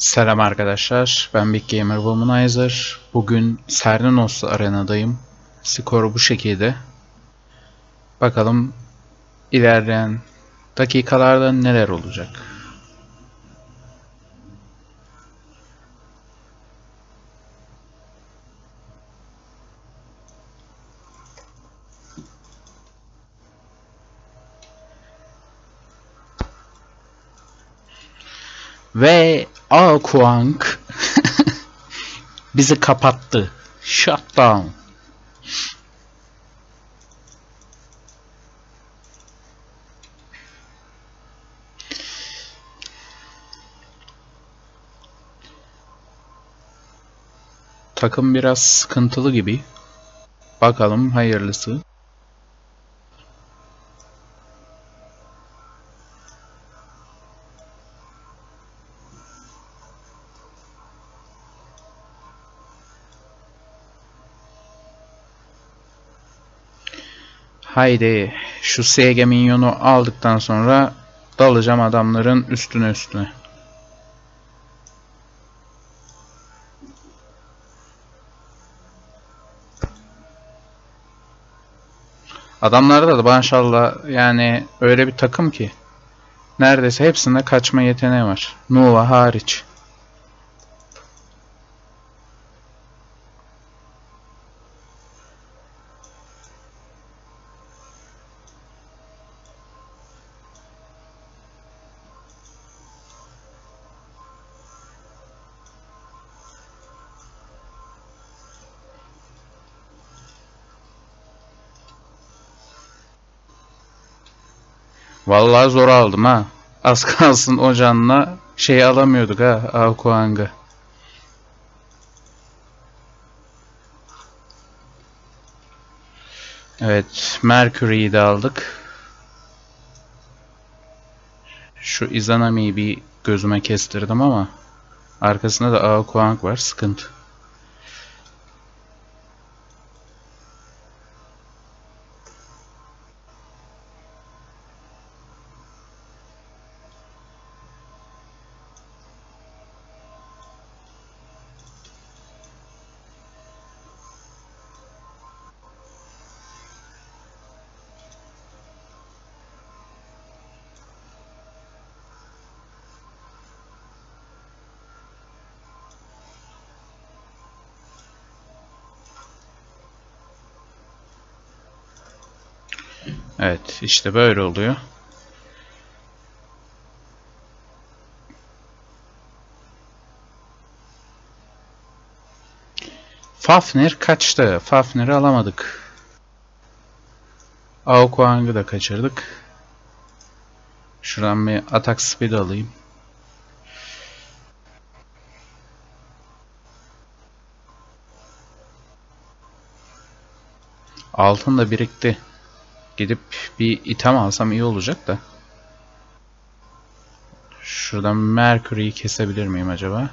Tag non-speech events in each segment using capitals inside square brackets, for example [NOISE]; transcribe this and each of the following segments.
Selam arkadaşlar, ben Big Gamer Womanizer. Bugün Serninos arenadayım. Skoru bu şekilde. Bakalım ilerleyen dakikalarda neler olacak. Ve Akuang [LAUGHS] bizi kapattı. Shutdown. Takım biraz sıkıntılı gibi. Bakalım hayırlısı. Haydi şu SG minyonu aldıktan sonra dalacağım adamların üstüne üstüne. Adamlarda da maşallah yani öyle bir takım ki neredeyse hepsinde kaçma yeteneği var. Nova hariç. Vallahi zor aldım ha. Az [LAUGHS] kalsın o canla şey alamıyorduk ha Akuang'ı. Evet, Mercury'yi de aldık. Şu Izanami'yi bir gözüme kestirdim ama arkasında da Akuang var, sıkıntı. Evet, işte böyle oluyor. Fafnir kaçtı. Fafnir'i alamadık. Aokuang'ı da kaçırdık. Şuradan bir atak speed alayım. Altın da birikti. Gidip bir item alsam iyi olacak da. Şuradan Mercury'yi kesebilir miyim acaba?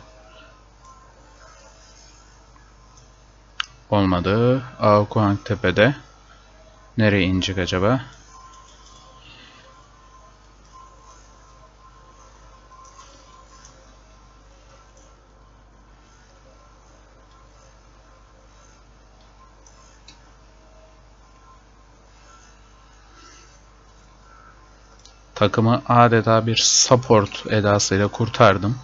Olmadı. Aokuang tepede. Nereye inecek acaba? Takımı adeta bir support edasıyla kurtardım.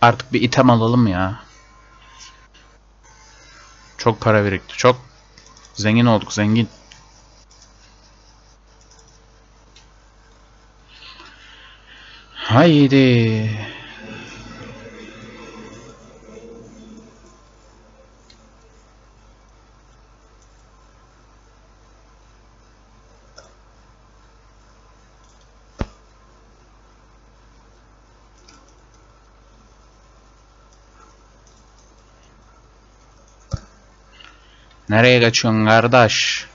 Artık bir item alalım ya. Çok para birikti. Çok zengin olduk zengin. Haydi. Nereye kaçıyorsun kardeş?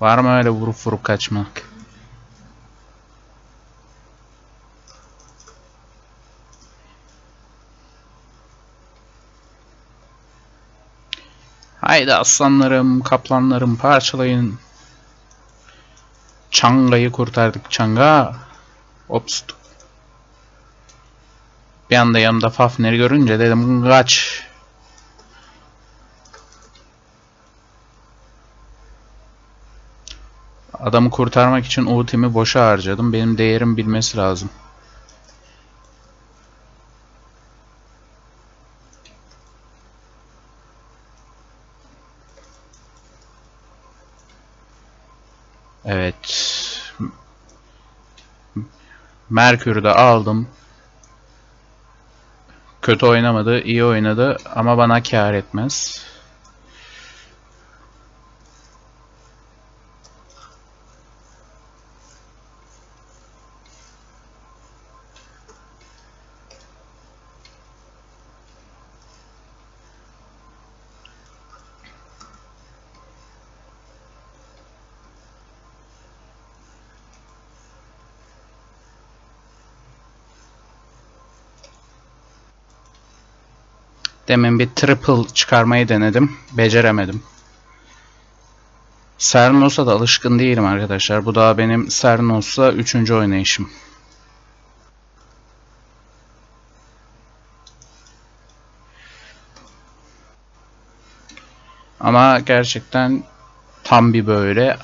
Var mı öyle vurup vurup kaçmak? Haydi aslanlarım, kaplanlarım parçalayın. Çanga'yı kurtardık. Çanga. Ops. Bir anda yanımda Fafner'i görünce dedim kaç. Adamı kurtarmak için ultimi boşa harcadım. Benim değerim bilmesi lazım. Evet. Merkür'ü de aldım. Kötü oynamadı, iyi oynadı ama bana kâr etmez. Demin bir triple çıkarmayı denedim. Beceremedim. Sernos'a da alışkın değilim arkadaşlar. Bu daha benim Sernos'la 3. oynayışım. Ama gerçekten tam bir böyle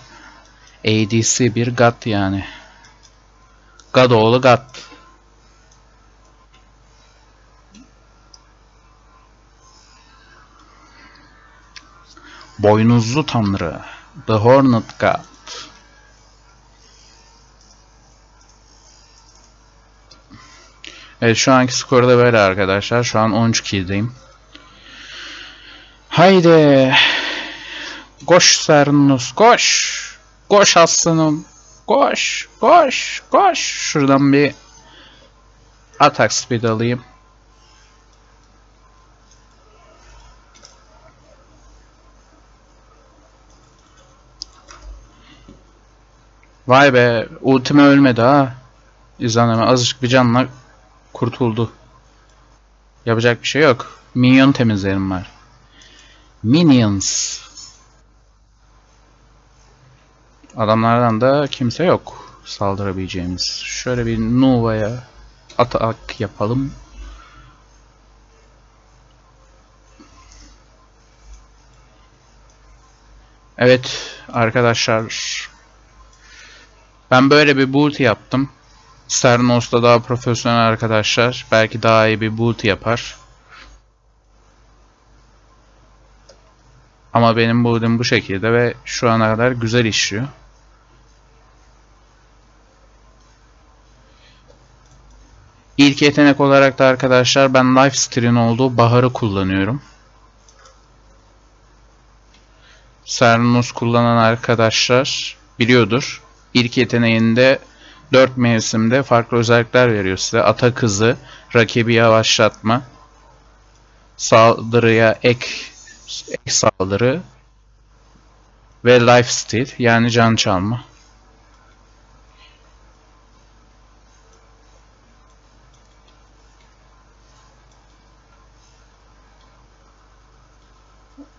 ADC bir God yani. God oğlu God. Boynuzlu Tanrı. The Hornet God. Evet şu anki skoru da böyle arkadaşlar. Şu an 13 kill'deyim. Haydi. Koş Sernus koş. Koş aslanım. Koş. Koş. Koş. Şuradan bir atak speed alayım. Vay be, ultime ölmedi ha. İzaneme azıcık bir canla kurtuldu. Yapacak bir şey yok. Minyon temizlerim var. Minions. Adamlardan da kimse yok saldırabileceğimiz. Şöyle bir Nuva'ya atak yapalım. Evet arkadaşlar ben böyle bir boot yaptım. Sernos'ta daha profesyonel arkadaşlar belki daha iyi bir boot yapar. Ama benim boot'um bu şekilde ve şu ana kadar güzel işliyor. İlk yetenek olarak da arkadaşlar ben Lifesteal'in olduğu Bahar'ı kullanıyorum. Sernos kullanan arkadaşlar biliyordur. İlk yeteneğinde 4 mevsimde farklı özellikler veriyor size. Atak hızı, rakibi yavaşlatma, saldırıya ek, ek saldırı ve lifesteal yani can çalma.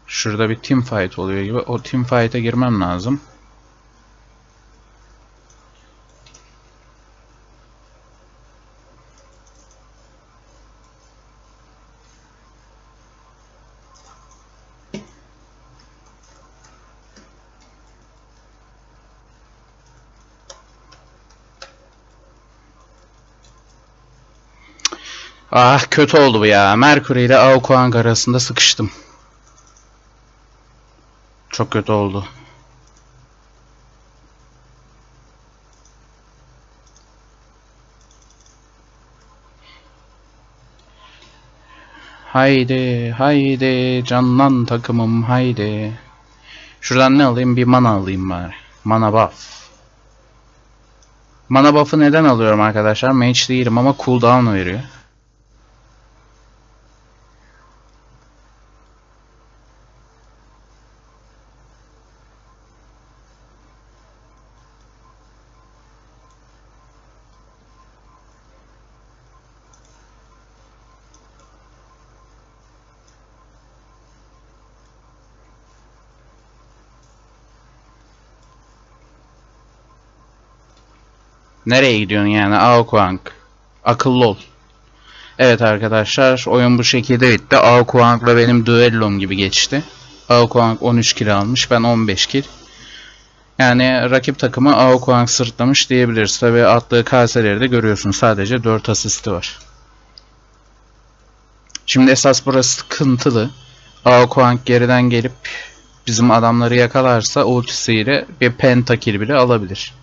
Şurada bir team fight oluyor gibi. O team fight'e girmem lazım. Ah kötü oldu bu ya. Mercury ile Aokuang arasında sıkıştım. Çok kötü oldu. Haydi, haydi, canlan takımım, haydi. Şuradan ne alayım? Bir mana alayım bari. Mana buff. Mana buff'ı neden alıyorum arkadaşlar? Mage değilim ama cooldown veriyor. Nereye gidiyorsun yani Aokuang? Akıllı ol. Evet arkadaşlar oyun bu şekilde bitti. Aokuang'la benim düellom gibi geçti. Aokuang 13 kill almış. Ben 15 kill. Yani rakip takımı Aokuang sırtlamış diyebiliriz. Tabi attığı kaseleri de görüyorsun. Sadece 4 asisti var. Şimdi esas burası sıkıntılı. Aokuang geriden gelip bizim adamları yakalarsa ultisiyle bir pentakill bile alabilir.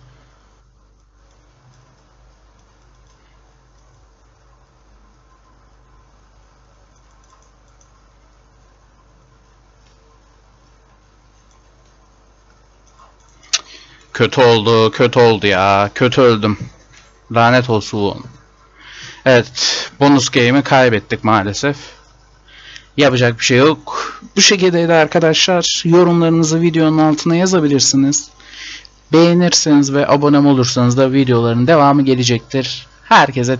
Kötü oldu, kötü oldu ya. Kötü öldüm. Lanet olsun. Evet, bonus game'i kaybettik maalesef. Yapacak bir şey yok. Bu şekilde de arkadaşlar yorumlarınızı videonun altına yazabilirsiniz. Beğenirseniz ve abone olursanız da videoların devamı gelecektir. Herkese